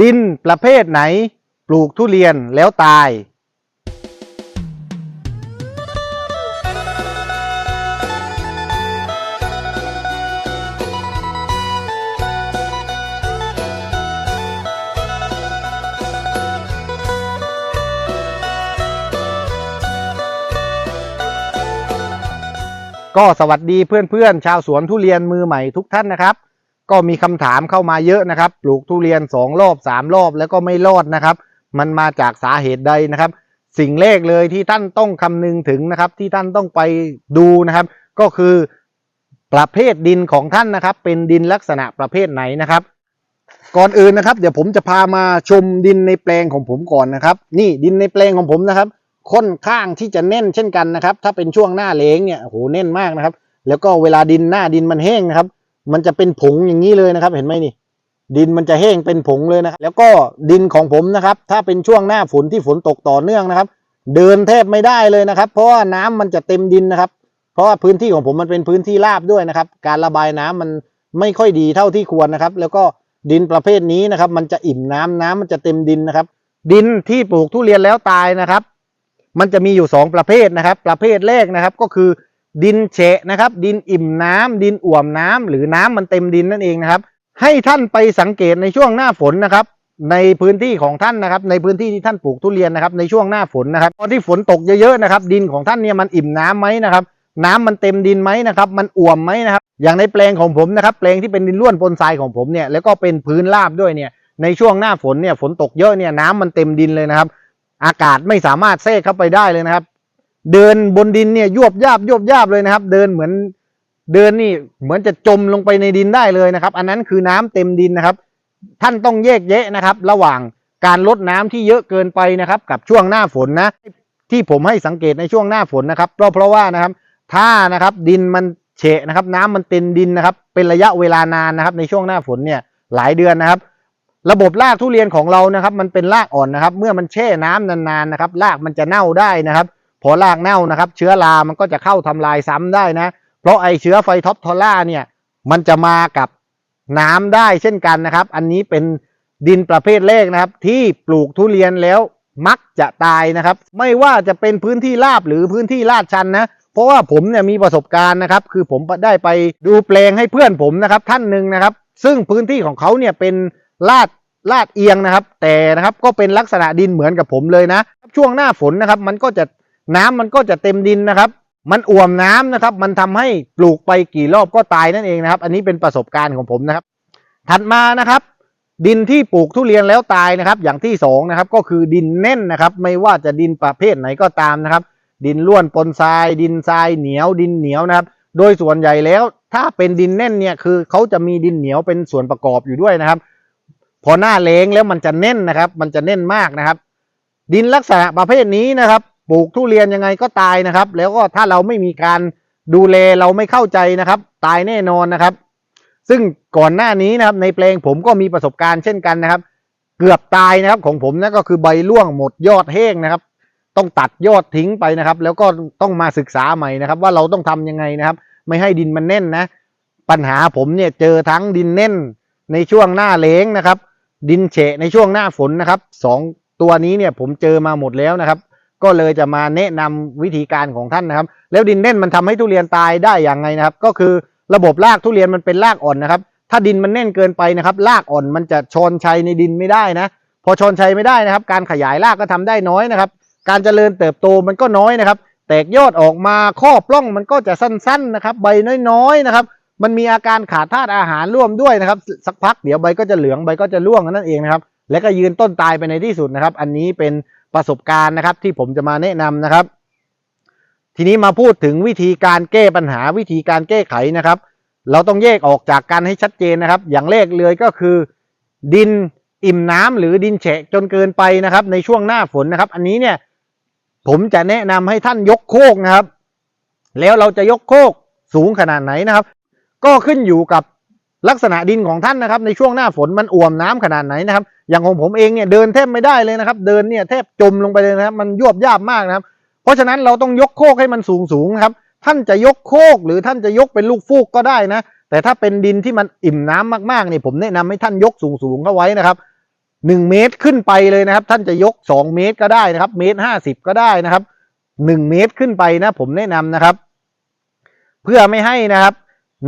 ดินประเภทไหน ปลูกทุเรียนแล้วตาย ก็สวัสดีเพื่อนๆ ชาวสวนทุเรียนมือใหม่ทุกท่านนะครับ ก็มีคำถามเข้ามาเยอะนะครับ ปลูกทุเรียนสองรอบสามรอบแล้วก็ไม่รอดนะครับ มันมาจากสาเหตุใดนะครับ สิ่งแรกเลยที่ท่านต้องคำนึงถึงนะครับ ที่ท่านต้องไปดูนะครับ ก็คือประเภทดินของท่านนะครับ เป็นดินลักษณะประเภทไหนนะครับ ก่อนอื่นนะครับ เดี๋ยวผมจะพามาชมดินในแปลงของผมก่อนนะครับ นี่ดินในแปลงของผมนะครับ ค่อนข้างที่จะแน่นเช่นกันนะครับ ถ้าเป็นช่วงหน้าแล้งเนี่ยโหแน่นมากนะครับ แล้วก็เวลาดินหน้าดินมันแห้งนะครับ มันจะเป็นผงอย่างนี้เลยนะครับ เห็นไหมนี่ ดินมันจะแห้งเป็นผงเลยนะแล้วก็ดินของผมนะครับ ถ้าเป็นช่วงหน้าฝนที่ฝนตกต่อเนื่องนะครับ เดินแทบไม่ได้เลยนะครับ เพราะว่าน้ำมันจะเต็มดินนะครับ เพราะว่าพื้นที่ของผมมันเป็นพื้นที่ราบด้วยนะครับ การระบายน้ำมันไม่ค่อยดีเท่าที่ควรนะครับ แล้วก็ดินประเภทนี้นะครับ มันจะอิ่มน้ำน้ำมันจะเต็มดินนะครับ ดินที่ปลูกทุเรียนแล้วตายนะครับ มันจะมีอยู่สองประเภทนะครับ ประเภทแรกนะครับก็คือ ดินเฉะนะครับ ดินอิ่มน้ำดินอ่วมน้ำหรือน้ำมันเต็มดินนั่นเองนะครับ ให้ท่านไปสังเกตในช่วงหน้าฝนนะครับ ในพื้นที่ของท่านนะครับ ในพื้นที่ที่ท่านปลูกทุเรียนนะครับ ในช่วงหน้าฝนนะครับ ตอนที่ฝนตกเยอะๆนะครับ ดินของท่านเนี่ยมันอิ่มน้ำไหมนะครับ น้ำมันเต็มดินไหมนะครับ มันอ่วมไหมนะครับ อย่างในแปลงของผมนะครับ แปลงที่เป็นดินร่วนปนทรายของผมเนี่ย แล้วก็เป็นพื้นราบด้วยเนี่ย ในช่วงหน้าฝนเนี่ย ฝนตกเยอะเนี่ย น้ำมันเต็มดินเลยนะครับ อากาศไม่สามารถแทรกเข้าไปได้เลยนะครับ เดินบนดินเนี่ยยวบยาบยวบยาบเลยนะครับ เดินเหมือนเดินนี่เหมือนจะจมลงไปในดินได้เลยนะครับ อันนั้นคือน้ำเต็มดินนะครับ ท่านต้องแยกแยะนะครับ ระหว่างการลดน้ำที่เยอะเกินไปนะครับ กับช่วงหน้าฝนนะที่ผมให้สังเกตในช่วงหน้าฝนนะครับ เพราะเพราะว่านะครับ ถ้านะครับดินมันเฉะนะครับ น้ำมันเต็มดินนะครับ เป็นระยะเวลานานนะครับ ในช่วงหน้าฝนเนี่ยหลายเดือนนะครับ ระบบรากทุเรียนของเรานะครับ มันเป็นรากอ่อนนะครับ เมื่อมันแช่น้ำนานๆนะครับรากมันจะเน่าได้นะครับ พอรากเน่านะครับ เชื้อรา มันก็จะเข้าทำลายซ้ำได้นะ เพราะไอเชื้อไฟท็อปทอล่าเนี่ย มันจะมากับน้ำได้เช่นกันนะครับ อันนี้เป็นดินประเภทแรกนะครับ ที่ปลูกทุเรียนแล้วมักจะตายนะครับ ไม่ว่าจะเป็นพื้นที่ราบหรือพื้นที่ลาดชันนะ เพราะว่าผมเนี่ยมีประสบการณ์นะครับ คือผมได้ไปดูแปลงให้เพื่อนผมนะครับ ท่านหนึ่งนะครับ ซึ่งพื้นที่ของเขาเนี่ยเป็นลาดลาดเอียงนะครับ แต่นะครับก็เป็นลักษณะดินเหมือนกับผมเลยนะ ช่วงหน้าฝนนะครับ มันก็จะ น้ำมันก็จะเต็มดินนะครับ มันอ่วมน้ำนะครับ มันทำให้ปลูกไปกี่รอบก็ตายนั่นเองนะครับ อันนี้เป็นประสบการณ์ของผมนะครับ ถัดมานะครับ ดินที่ปลูกทุเรียนแล้วตายนะครับ อย่างที่สองนะครับก็คือดินแน่นนะครับ ไม่ว่าจะดินประเภทไหนก็ตามนะครับ ดินล้วนปนทราย ดินทรายเหนียว ดินเหนียวนะครับ โดยส่วนใหญ่แล้วถ้าเป็นดินแน่นเนี่ยคือเขาจะมีดินเหนียวเป็นส่วนประกอบอยู่ด้วยนะครับ พอหน้าแล้งแล้วมันจะแน่นนะครับ มันจะแน่นมากนะครับ ดินลักษณะประเภทนี้นะครับ ปลูกทุเรียนยังไงก็ตายนะครับ แล้วก็ถ้าเราไม่มีการดูแลเราไม่เข้าใจนะครับ ตายแน่นอนนะครับ ซึ่งก่อนหน้านี้นะครับ ในแปลงผมก็มีประสบการณ์เช่นกันนะครับ เกือบตายนะครับของผมนั่นก็คือใบร่วงหมดยอดแห้งนะครับ ต้องตัดยอดทิ้งไปนะครับ แล้วก็ต้องมาศึกษาใหม่นะครับ ว่าเราต้องทำยังไงนะครับ ไม่ให้ดินมันแน่นนะ ปัญหาผมเนี่ยเจอทั้งดินแน่นในช่วงหน้าแล้งนะครับ ดินเฉะในช่วงหน้าฝนนะครับสองตัวนี้เนี่ยผมเจอมาหมดแล้วนะครับ ก็เลยจะมาแนะนำวิธีการของท่านนะครับ แล้วดินแน่นมันทำให้ทุเรียนตายได้อย่างไงนะครับ ก็คือระบบรากทุเรียนมันเป็นรากอ่อนนะครับ ถ้าดินมันแน่นเกินไปนะครับรากอ่อนมันจะชนชัยในดินไม่ได้นะพอชนชัยไม่ได้นะครับ การขยายรากก็ทำได้น้อยนะครับ การเจริญเติบโตมันก็น้อยนะครับ แตกยอดออกมาข้อปล้องมันก็จะสั้นๆนะครับ ใบน้อยๆนะครับ มันมีอาการขาดธาตุอาหารร่วมด้วยนะครับ สักพักเดี๋ยวใบก็จะเหลืองใบก็จะร่วงนั่นเองนะครับ แล้วก็ยืนต้นตายไปในที่สุดนะครับ อันนี้เป็น ประสบการณ์นะครับ ที่ผมจะมาแนะนำนะครับ ทีนี้มาพูดถึงวิธีการแก้ปัญหาวิธีการแก้ไขนะครับ เราต้องแยกออกจากกันให้ชัดเจนนะครับ อย่างแรกเลยก็คือ ดินอิ่มน้ำหรือดินแฉะจนเกินไปนะครับ ในช่วงหน้าฝนนะครับ อันนี้เนี่ยผมจะแนะนำให้ท่านยกโคกนะครับ แล้วเราจะยกโคกสูงขนาดไหนนะครับ ก็ขึ้นอยู่กับ ลักษณะดินของท่านนะครับในช่วงหน้าฝนมันอ่วมน้ำขนาดไหนนะครับ อย่างของผมเองเนี่ยเดินแทบไม่ได้เลยนะครับ เดินเนี่ยแทบจมลงไปเลยนะครับ มันยวบยาบมากนะครับ เพราะฉะนั้นเราต้องยกโคกให้มันสูงสูงครับ ท่านจะยกโคกหรือท่านจะยกเป็นลูกฟูกก็ได้นะ แต่ถ้าเป็นดินที่มันอิ่มน้ำมากๆเนี่ยผมแนะนำให้ท่านยกสูงสูงเข้าไว้นะครับ1เมตรขึ้นไปเลยนะครับ ท่านจะยก2เมตรก็ได้นะครับ เมตรห้าสิบก็ได้นะครับ1เมตรขึ้นไปนะ ผมแนะนำนะครับ เพื่อไม่ให้นะครับ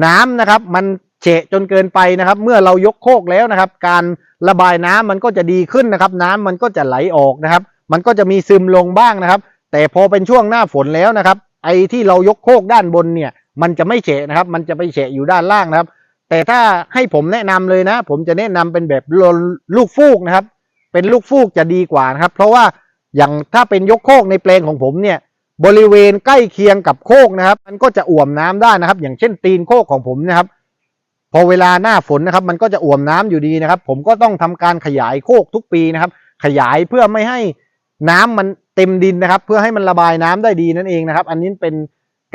น้ำนะครับ มัน เฉะจนเกินไปนะครับ เมื่อเรายกโคกแล้วนะครับ การระบายน้ำมันก็จะดีขึ้นนะครับ น้ำมันก็จะไหลออกนะครับ มันก็จะมีซึมลงบ้างนะครับ แต่พอเป็นช่วงหน้าฝนแล้วนะครับ ไอ้ที่เรายกโคกด้านบนเนี่ย มันจะไม่เฉะนะครับ มันจะไปเฉะอยู่ด้านล่างนะครับ แต่ถ้าให้ผมแนะนำเลยนะ ผมจะแนะนำเป็นแบบลูกฟูกนะครับ เป็นลูกฟูกจะดีกว่านะครับ เพราะว่าอย่างถ้าเป็นยกโคกในแปลงของผมเนี่ยบริเวณใกล้เคียงกับโคกนะครับ มันก็จะอ่วมน้ำได้นะครับ อย่างเช่นตีนโคกของผมนะครับ พอเวลาหน้าฝนนะครับ มันก็จะอ่วมน้ำอยู่ดีนะครับ ผมก็ต้องทำการขยายโคกทุกปีนะครับ ขยายเพื่อไม่ให้น้ำมันเต็มดินนะครับ เพื่อให้มันระบายน้ำได้ดีนั่นเองนะครับ อันนี้เป็น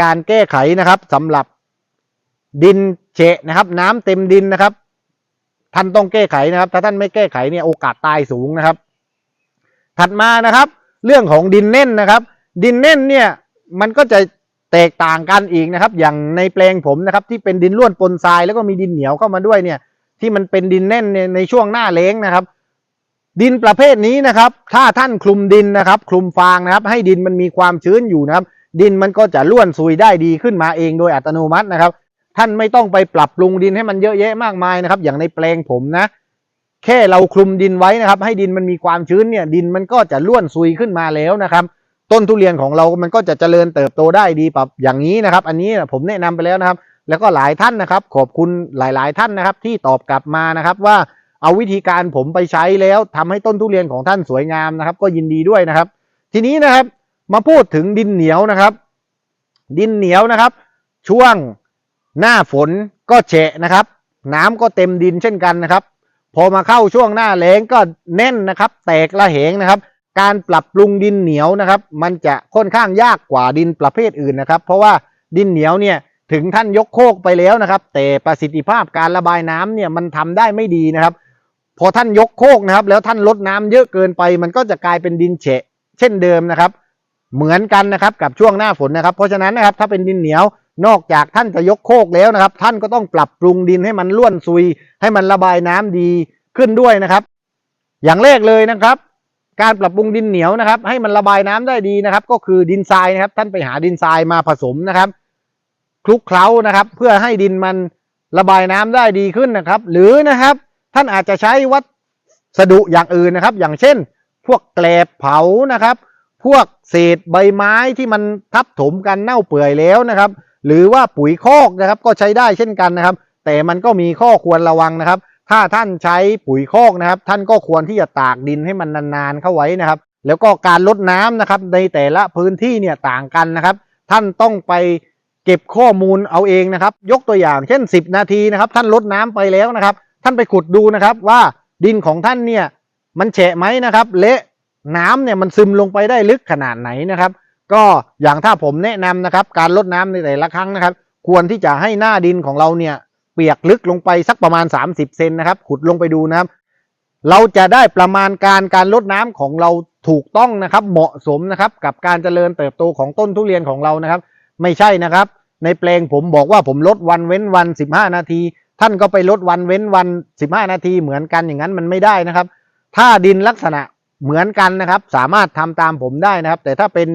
การแก้ไขนะครับสำหรับดินเฉะนะครับ น้ำเต็มดินนะครับ ท่านต้องแก้ไขนะครับ ถ้าท่านไม่แก้ไขเนี่ยโอกาสตายสูงนะครับ ถัดมานะครับ เรื่องของดินเน่นนะครับ ดินเน่นเนี่ยมันก็จะ แตกต่างกันอีกนะครับ อย่างในแปลงผมนะครับที่เป็นดินร่วนปนทรายแล้วก็มีดินเหนียวเข้ามาด้วยเนี่ย ที่มันเป็นดินแน่นในช่วงหน้าแล้งนะครับ ดินประเภทนี้นะครับ ถ้าท่านคลุมดินนะครับ คลุมฟางนะครับ ให้ดินมันมีความชื้นอยู่นะครับ ดินมันก็จะร่วนซุยได้ดีขึ้นมาเองโดยอัตโนมัตินะครับ ท่านไม่ต้องไปปรับปรุงดินให้มันเยอะแยะมากมายนะครับ อย่างในแปลงผมนะแค่เราคลุมดินไว้นะครับ ให้ดินมันมีความชื้นเนี่ย ดินมันก็จะร่วนซุยขึ้นมาแล้วนะครับ ต้นทุเรียนของเรามันก็จะเจริญเติบโตได้ดีปรับอย่างนี้นะครับ อันนี้ผมแนะนำไปแล้วนะครับ แล้วก็หลายท่านนะครับ ขอบคุณหลาย ๆ ท่านนะครับ ที่ตอบกลับมานะครับว่าเอาวิธีการผมไปใช้แล้วทำให้ต้นทุเรียนของท่านสวยงามนะครับ ก็ยินดีด้วยนะครับ ทีนี้นะครับมาพูดถึงดินเหนียวนะครับ ดินเหนียวนะครับ ช่วงหน้าฝนก็เฉะนะครับ น้ำก็เต็มดินเช่นกันนะครับ พอมาเข้าช่วงหน้าแล้งก็แน่นนะครับ แตกระเหงนะครับ การปรับปรุงดินเหนียวนะครับ มันจะค่อนข้างยากกว่าดินประเภทอื่นนะครับ เพราะว่าดินเหนียวเนี่ยถึงท่านยกโคกไปแล้วนะครับ แต่ประสิทธิภาพการระบายน้ำเนี่ยมันทำได้ไม่ดีนะครับ พอท่านยกโคกนะครับ แล้วท่านลดน้ำเยอะเกินไป มันก็จะกลายเป็นดินเฉะ เช่นเดิมนะครับ เหมือนกันนะครับกับช่วงหน้าฝนนะครับ เพราะฉะนั้นนะครับถ้าเป็นดินเหนียวนอกจากท่านจะยกโคกแล้วนะครับ ท่านก็ต้องปรับปรุงดินให้มันล้วนซุย ให้มันระบายน้ำดีขึ้นด้วยนะครับ อย่างแรกเลยนะครับ การปรับปรุงดินเหนียวนะครับ ให้มันระบายน้ำได้ดีนะครับ ก็คือดินทรายนะครับ ท่านไปหาดินทรายมาผสมนะครับคลุกเคล้านะครับ เพื่อให้ดินมันระบายน้ำได้ดีขึ้นนะครับ หรือนะครับท่านอาจจะใช้วัสดุอย่างอื่นนะครับ อย่างเช่น พวกแกลบเผานะครับ พวกเศษใบไม้ที่มันทับถมกันเน่าเปื่อยแล้วนะครับ หรือว่าปุ๋ยคอกนะครับ ก็ใช้ได้เช่นกันนะครับ แต่มันก็มีข้อควรระวังนะครับ ถ้าท่านใช้ปุ๋ยคอกนะครับ ท่านก็ควรที่จะตากดินให้มันนานๆเข้าไว้นะครับ แล้วก็การลดน้ำนะครับ ในแต่ละพื้นที่เนี่ยต่างกันนะครับ ท่านต้องไปเก็บข้อมูลเอาเองนะครับ ยกตัวอย่างเช่น 10 นาทีนะครับ ท่านลดน้ำไปแล้วนะครับ ท่านไปขุดดูนะครับว่าดินของท่านเนี่ยมันแฉะไหมนะครับ เละน้ำเนี่ยมันซึมลงไปได้ลึกขนาดไหนนะครับ ก็อย่างถ้าผมแนะนำนะครับ การลดน้ำในแต่ละครั้งนะครับ ควรที่จะให้หน้าดินของเราเนี่ย เปียกลึกลงไปสักประมาณ 30 เซนนะครับ ขุดลงไปดูนะครับ เราจะได้ประมาณการการลดน้ำของเราถูกต้องนะครับ เหมาะสมนะครับ กับการเจริญเติบโตของต้นทุเรียนของเรานะครับ ไม่ใช่นะครับ ในแปลงผมบอกว่าผมลดวันเว้นวัน 15 นาที ท่านก็ไปลดวันเว้นวัน 15 นาทีเหมือนกันอย่างนั้นมันไม่ได้นะครับ ถ้าดินลักษณะเหมือนกันนะครับ สามารถทำตามผมได้นะครับ แต่ถ้าเป็น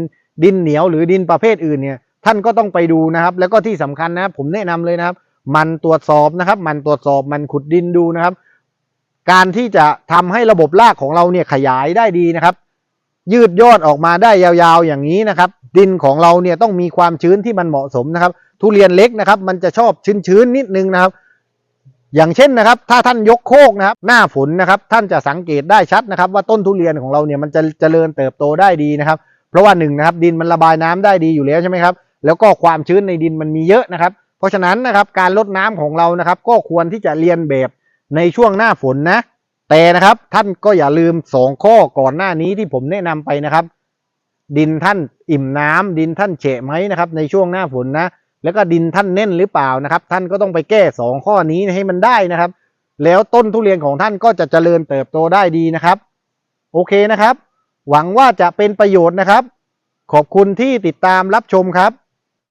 ดินเหนียวหรือดินประเภทอื่นเนี่ยท่านก็ต้องไปดูนะครับ แล้วก็ที่สำคัญนะครับผมแนะนำเลยนะครับ มันตรวจสอบนะครับ มันตรวจสอบมันขุดดินดูนะครับ การที่จะทำให้ระบบรากของเราเนี่ยขยายได้ดีนะครับ ยืดยอดออกมาได้ยาวๆอย่างนี้นะครับ ดินของเราเนี่ยต้องมีความชื้นที่มันเหมาะสมนะครับ ทุเรียนเล็กนะครับ มันจะชอบชื้นๆนิดนึงนะครับ อย่างเช่นนะครับ ถ้าท่านยกโคกนะครับ หน้าฝนนะครับ ท่านจะสังเกตได้ชัดนะครับ ว่าต้นทุเรียนของเราเนี่ยมันจะเจริญเติบโตได้ดีนะครับ เพราะว่าหนึ่งนะครับ ดินมันระบายน้ำได้ดีอยู่แล้วใช่ไหมครับแล้วก็ความชื้นในดินมันมีเยอะนะครับ เพราะฉะนั้นนะครับการลดน้ำของเรานะครับ ก็ควรที่จะเรียนแบบในช่วงหน้าฝนนะ แต่นะครับท่านก็อย่าลืมสองข้อก่อนหน้านี้ที่ผมแนะนำไปนะครับ ดินท่านอิ่มน้ำดินท่านเฉะไหมนะครับในช่วงหน้าฝนนะ แล้วก็ดินท่านแน่นหรือเปล่านะครับ ท่านก็ต้องไปแก้สองข้อนี้ให้มันได้นะครับ แล้วต้นทุเรียนของท่านก็จะเจริญเติบโตได้ดีนะครับ โอเคนะครับ หวังว่าจะเป็นประโยชน์นะครับ ขอบคุณที่ติดตามรับชมครับ